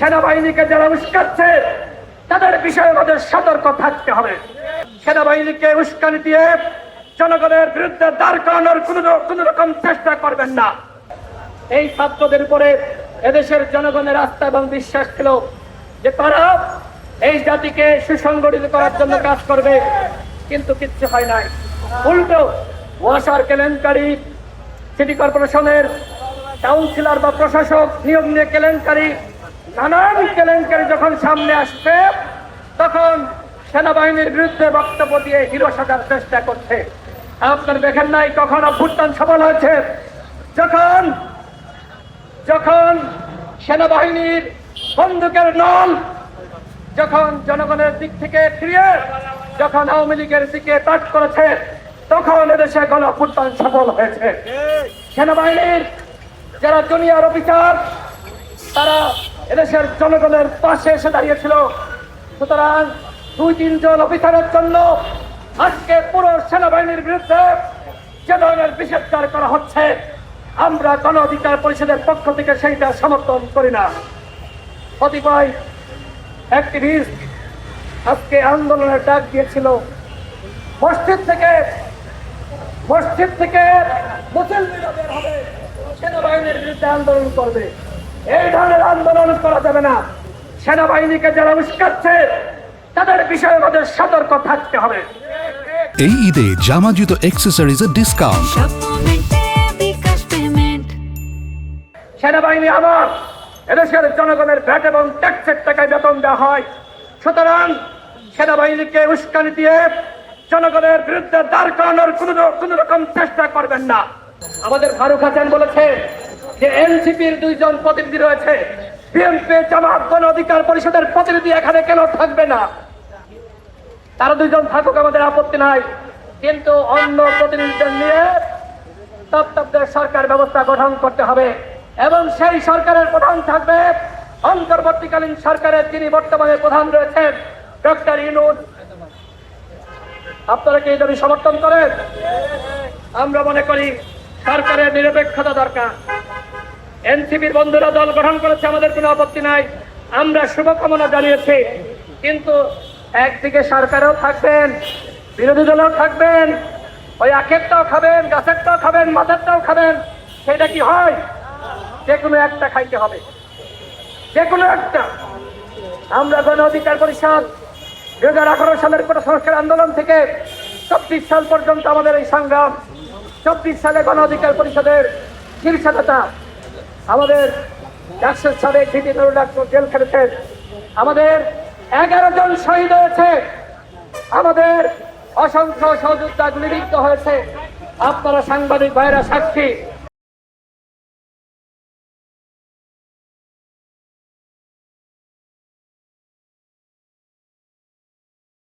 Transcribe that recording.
সেনাবাহিনীকে যারা উস্কাচ্ছে, তাদের বিষয়ে আমাদের সতর্ক থাকতে হবে। সেনাবাহিনীকে উস্কানি দিয়ে জনগণের বিরুদ্ধে দাঁড় করানোর কোনো রকম চেষ্টা করবেন না। এই ছাত্রদের উপরে এদেশের জনগণের আস্থা এবং বিশ্বাস ছিল যে তারা এই জাতিকে সুসংগঠিত করার জন্য কাজ করবে, কিন্তু কিচ্ছু হয় নাই। উল্টো, ওয়াসার কেলেঙ্কারি, সিটি কর্পোরেশনের কাউন্সিলর বা প্রশাসক নিয়োগ নিয়ে কেলেঙ্কারি নানান কেলেঙ্কারি যখন সামনে আসছে, তখন সেনাবাহিনীর বিরুদ্ধে বক্তব্য দিয়ে হিরো সাজার চেষ্টা করছে। আপনার দেখেন নাই কখন অভ্যুত্থান সফল হয়েছে? যখন যখন সেনাবাহিনীর বন্দুকের নল, যখন জনগণের দিক থেকে ফিরিয়ে, যখন আওয়ামী লীগের দিকে তাক করেছে, তখন এদেশে গণ অভ্যুত্থান সফল হয়েছে। সেনাবাহিনীর যারা জুনিয়র অফিসার, তারা এদেশের জনগণের পাশে এসে দাঁড়িয়েছিল। সুতরাং দুই তিনজন অফিসারের জন্য আজকে পুরো সেনাবাহিনীর বিরুদ্ধে যে ধরনের বিষেধকার করা হচ্ছে, আমরা গণ অধিকার পরিষদের পক্ষ থেকে সেইটা সমর্থন করি না। কতিপয় অ্যাক্টিভিস্ট আজকে আন্দোলনের ডাক দিয়েছিল, মসজিদ থেকে মসজিদ থেকে মুসলিমরা হবে, সেনাবাহিনীর বিরুদ্ধে আন্দোলন করবে। এই ধরনের আন্দোলন করা যাবে না। সেনাবাহিনীকে যারা উস্কাচ্ছে তাদের বিষয়ে আমাদের সতর্ক থাকতে হবে। এই ঈদে জামা জুতো অ্যাক্সেসরিজের ডিসকাউন্ট সেনাবাহিনী আমার এদেশের জনগণের ভ্যাট এবং ট্যাক্সের টাকায় বেতন দেওয়া হয়। সুতরাং সেনাবাহিনীকে উস্কানি দিয়ে জনগণের বিরুদ্ধে দাঁড় করানোর কোন কোন রকম চেষ্টা করবেন না। আমাদের ফারুক হাসান বলেছে যে এনসিপির দুইজন প্রতিনিধি রয়েছে, বিএনপি জামাত গণ অধিকার পরিষদের প্রতিনিধি এখানে কেন থাকবে না? তারা দুইজন থাকুক, আমাদের আপত্তি নাই। কিন্তু অন্য প্রতিনিধিদের নিয়ে তত্ত্বাবধায়ক সরকার ব্যবস্থা গঠন করতে হবে। এবং সেই সরকারের প্রধান থাকবে অন্তর্বর্তীকালীন সরকারের যিনি বর্তমানে প্রধান রয়েছেন, ডক্টর ইনুদ আপনারা কি এই দাবি সমর্থন করেন? আমরা মনে করি সরকারের নিরপেক্ষতা দরকার। এনসিপির বন্ধুরা দল গঠন করেছে, আমাদের কোনো আপত্তি নাই। আমরা শুভকামনা জানিয়েছি, কিন্তু একদিকে সরকারও থাকবেন, বিরোধী দলও থাকবেন, ওই আখেরটাও খাবেন, গাছেরটাও খাবেন, মাথারটাও খাবেন, সেটা কি হয়? যে কোনো একটা খাইতে হবে। যে কোনো একটা। আমরা গণ অধিকার পরিষদ দুই হাজার আঠারো সালের কোটা সংস্কার আন্দোলন থেকে চব্বিশ সাল পর্যন্ত আমাদের এই সংগ্রাম, চব্বিশ সালে গণ অধিকার পরিষদের শীর্ষ নেতা আমাদের ডাক্তার সাবেক ঢিটি নুরুল ডাক্তার জেল খেটেছেন। আমাদের এগারো জন শহীদ হয়েছে। আমাদের অসংখ্য সহযোদ্ধা গুলিবিদ্ধ হয়েছে। আপনারা সাংবাদিক ভাইরা সাক্ষী।